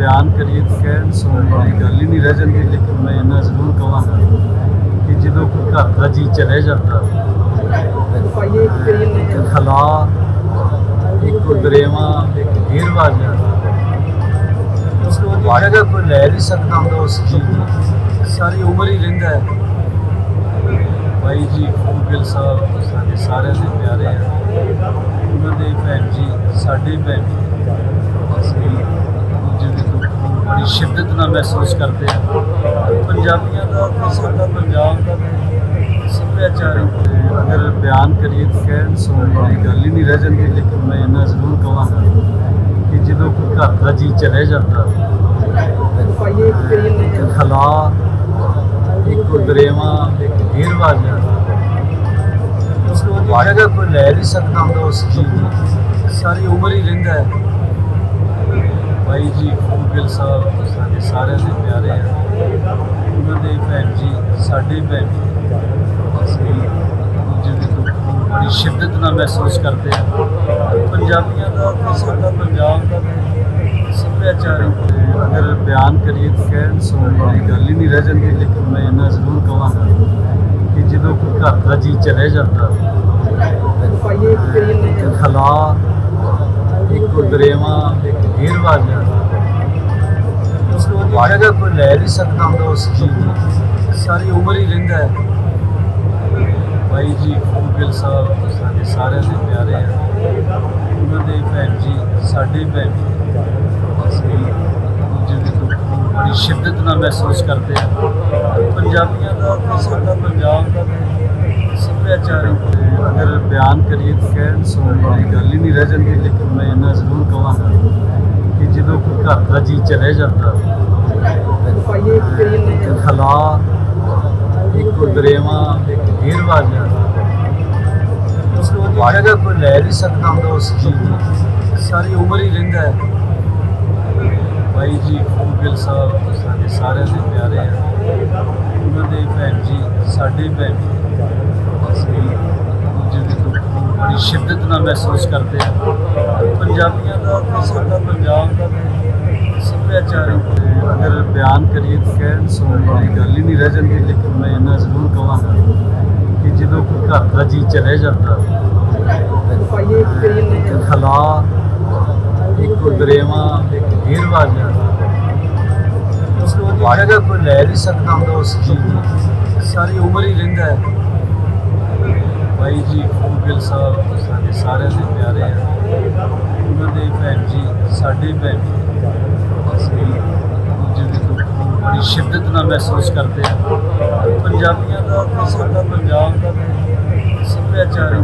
ਬਿਆਨ ਕਰੀਏ ਤਾਂ ਕਹਿਣ ਸੁਣਨ ਵਾਲੀ ਗੱਲ ਹੀ ਨਹੀਂ ਰਹਿ ਜਾਂਦੀ ਲੇਕਿਨ ਮੈਂ ਇਹਨਾਂ ਜ਼ਰੂਰ ਕਹਾਂਗਾ ਕਿ ਜਦੋਂ ਕੋਈ ਘਰ ਦਾ ਜੀ ਚਲੇ ਜਾਂਦਾ ਇੱਕ ਖਲਾ ਇੱਕ ਦਰੇਵਾ ਇੱਕ ਗੇਰਵਾਜਾ ਉਸ ਨੂੰ ਜਗ੍ਹਾ ਕੋਈ ਲੈ ਨਹੀਂ ਸਕਦਾ ਹੁੰਦਾ ਉਸ ਚੀਜ਼ ਦੀ ਸਾਰੀ ਉਮਰ ਹੀ ਰਹਿੰਦਾ ਹੈ। ਭਾਈ ਜੀ ਫੂਗਲ ਸਾਹਿਬ ਸਾਡੇ ਸਾਰਿਆਂ ਦੇ ਪਿਆਰੇ ਆ। ਉਹਨਾਂ ਦੇ ਭੈਣ ਜੀ ਸਾਡੇ ਭੈਣ ਜੀ ਅਸੀਂ ਜਿਹੜੇ ਦੁੱਖ ਨੂੰ ਬੜੀ ਸ਼ਿੱਦਤ ਨਾਲ ਮਹਿਸੂਸ ਕਰਦੇ ਆ। ਪੰਜਾਬੀਆਂ ਦਾ ਤੇ ਸਾਡਾ ਪੰਜਾਬ ਦਾ ਤੇ ਸੱਭਿਆਚਾਰ ਅਗਰ ਬਿਆਨ ਕਰੀਏ ਤਾਂ ਕਹਿਣ ਸੁਣਨ ਵਾਲੀ ਗੱਲ ਹੀ ਨਹੀਂ ਰਹਿ ਜਾਂਦੀ, ਲੇਕਿਨ ਮੈਂ ਇਹਨਾਂ ਜ਼ਰੂਰ ਕਹਾਂਗਾ ਕਿ ਜਦੋਂ ਕੋਈ ਘਰ ਦਾ ਜੀ ਚਲੇ ਜਾਂਦਾ, ਇੱਕ ਖਲਾ, ਇੱਕ ਦਰੇਵਾ ਇੱਕ ਗੇਰਵਾਜਾ ਉਸ ਨੂੰ ਜਗ੍ਹਾ ਕੋਈ ਲੈ ਨਹੀਂ ਸਕਦਾ ਹੁੰਦਾ ਉਸ ਚੀਜ਼ ਨੂੰ, ਸਾਰੀ ਉਮਰ ਹੀ ਰਹਿੰਦਾ ਹੈ। ਭਾਈ ਜੀ ਗਿੱਲ ਸਾਹਿਬ, ਸਾਡੇ ਸਾਰਿਆਂ ਦੇ ਪਿਆਰੇ ਆ। ਉਹਨਾਂ ਦੇ ਭੈਣ ਜੀ, ਸਾਡੇ ਭੈਣ ਜੀ। ਅਸੀਂ ਜਿਹੜੇ ਦੁੱਖ ਨੂੰ ਬੜੀ ਸ਼ਿੱਦਤ ਨਾਲ ਮਹਿਸੂਸ ਕਰਦੇ ਆ। ਪੰਜਾਬੀਆਂ ਦਾ ਤੇ ਸਾਡਾ ਪੰਜਾਬ ਦਾ ਤੇ ਸੱਭਿਆਚਾਰ ਅਗਰ ਬਿਆਨ ਕਰੀਏ ਤਾਂ ਕਹਿਣ ਸੁਣਨ ਵਾਲੀ ਗੱਲ ਹੀ ਨਹੀਂ ਰਹਿ ਜਾਂਦੀ, ਲੇਕਿਨ ਮੈਂ ਇਹਨਾਂ ਜ਼ਰੂਰ ਕਹਾਂਗਾ ਕਿ ਜਦੋਂ ਕੋਈ ਘਰ ਦਾ ਜੀ ਚਲੇ ਜਾਂਦਾ ਇੱਕ ਖਲਾ, ਇੱਕ ਦਰੇਵਾ ਇੱਕ ਗੇਰਵਾਜਾ ਉਸ ਨੂੰ ਉਹਦੀ ਕੋਈ ਲੈ ਨਹੀਂ ਸਕਦਾ ਹੁੰਦਾ ਉਸ ਚੀਜ਼ ਦੀ ਸਾਰੀ ਉਮਰ ਹੀ ਰਹਿੰਦਾ ਹੈ। ਭਾਈ ਜੀ ਫੂਗਲ ਸਾਹਿਬ, ਸਾਡੇ ਸਾਰਿਆਂ ਦੇ ਪਿਆਰੇ ਆ। ਉਹਨਾਂ ਦੇ ਭੈਣ ਜੀ, ਸਾਡੇ ਭੈਣ ਜੀ। ਅਸੀਂ ਜਿਹੜੇ ਦੁੱਖ ਬੜੀ ਸ਼ਿੱਦਤ ਨਾਲ ਮਹਿਸੂਸ ਕਰਦੇ ਆ। ਪੰਜਾਬੀਆਂ ਦਾ ਤੇ ਸਾਡਾ ਪੰਜਾਬ ਦਾ ਤੇ ਅਗਰ ਬਿਆਨ ਕਰੀਏ ਤਾਂ ਕਹਿਣ ਸੁਣਨ ਵਾਲੀ ਗੱਲ ਹੀ ਨਹੀਂ ਰਹਿ ਜਾਂਦੀ, ਲੇਕਿਨ ਮੈਂ ਇਹਨਾਂ ਜ਼ਰੂਰ ਕਹਾਂਗਾ ਕਿ ਜਦੋਂ ਕੋਈ ਘਰ ਦਾ ਜੀ ਚਲੇ ਜਾਂਦਾ ਇੱਕ ਖਲਾ ਇੱਕ ਦਰੇਵਾ ਇੱਕ ਗੇਰਵਾਜਾ ਉਸ ਨੂੰ ਉਹਦੀ ਜਗ੍ਹਾ ਕੋਈ ਲੈ ਨਹੀਂ ਸਕਦਾ ਹੁੰਦਾ ਉਸ ਚੀਜ਼ ਦੀ ਸਾਰੀ ਉਮਰ ਹੀ ਰਹਿੰਦਾ ਹੈ। ਭਾਈ ਜੀ ਫੂਗਲ ਸਾਹਿਬ, ਸਾਡੇ ਸਾਰਿਆਂ ਦੇ ਪਿਆਰੇ ਆ। ਉਹਨਾਂ ਦੇ ਭੈਣ ਜੀ, ਸਾਡੇ ਭੈਣ ਜੀ। ਅਸੀਂ ਜਿਹੜੇ ਦੁੱਖ ਨੂੰ ਬੜੀ ਸ਼ਿੱਦਤ ਨਾਲ ਮਹਿਸੂਸ ਕਰਦੇ ਆ। ਪੰਜਾਬੀਆਂ ਦਾ ਤੇ ਸਾਡਾ ਪੰਜਾਬ ਦਾ ਤੇ ਸੱਭਿਆਚਾਰ ਅਗਰ ਬਿਆਨ ਕਰੀਏ ਤਾਂ ਕਹਿਣ ਸੁਣਨ ਵਾਲੀ ਗੱਲ ਹੀ ਨਹੀਂ ਰਹਿ ਜਾਂਦੀ, ਲੇਕਿਨ ਮੈਂ ਇਹਨਾਂ ਜ਼ਰੂਰ ਕਹਾਂਗਾ ਕਿ ਜਦੋਂ ਕੋਈ ਘਰ ਦਾ ਜੀ ਚਲੇ ਜਾਂਦਾ ਇੱਕ ਖਲਾ, ਇੱਕ ਦਰੇਵਾ ਇੱਕ ਗੇਰਵਾਜਾ ਉਸ ਨੂੰ ਉਹਦੀ ਜਗ੍ਹਾ ਕੋਈ ਲੈ ਨਹੀਂ ਸਕਦਾ ਹੁੰਦਾ ਉਸ ਚੀਜ਼ ਦੀ ਸਾਰੀ ਉਮਰ ਹੀ ਰਹਿੰਦਾ ਹੈ। ਭਾਈ ਜੀ ਫੂਗਲ ਸਾਹਿਬ, ਸਾਡੇ ਸਾਰਿਆਂ ਦੇ ਪਿਆਰੇ ਆ। ਉਹਨਾਂ ਦੇ ਭੈਣ ਜੀ, ਸਾਡੇ ਭੈਣ ਜੀ ਅਸੀਂ ਜਿਹੜੇ ਦੁੱਖ ਨੂੰ ਬੜੀ ਸ਼ਿੱਦਤ ਨਾਲ ਮਹਿਸੂਸ ਕਰਦੇ ਆ। ਪੰਜਾਬੀਆਂ ਦਾ ਤੇ ਸਾਡਾ ਪੰਜਾਬ ਦਾ ਤੇ ਸੱਭਿਆਚਾਰ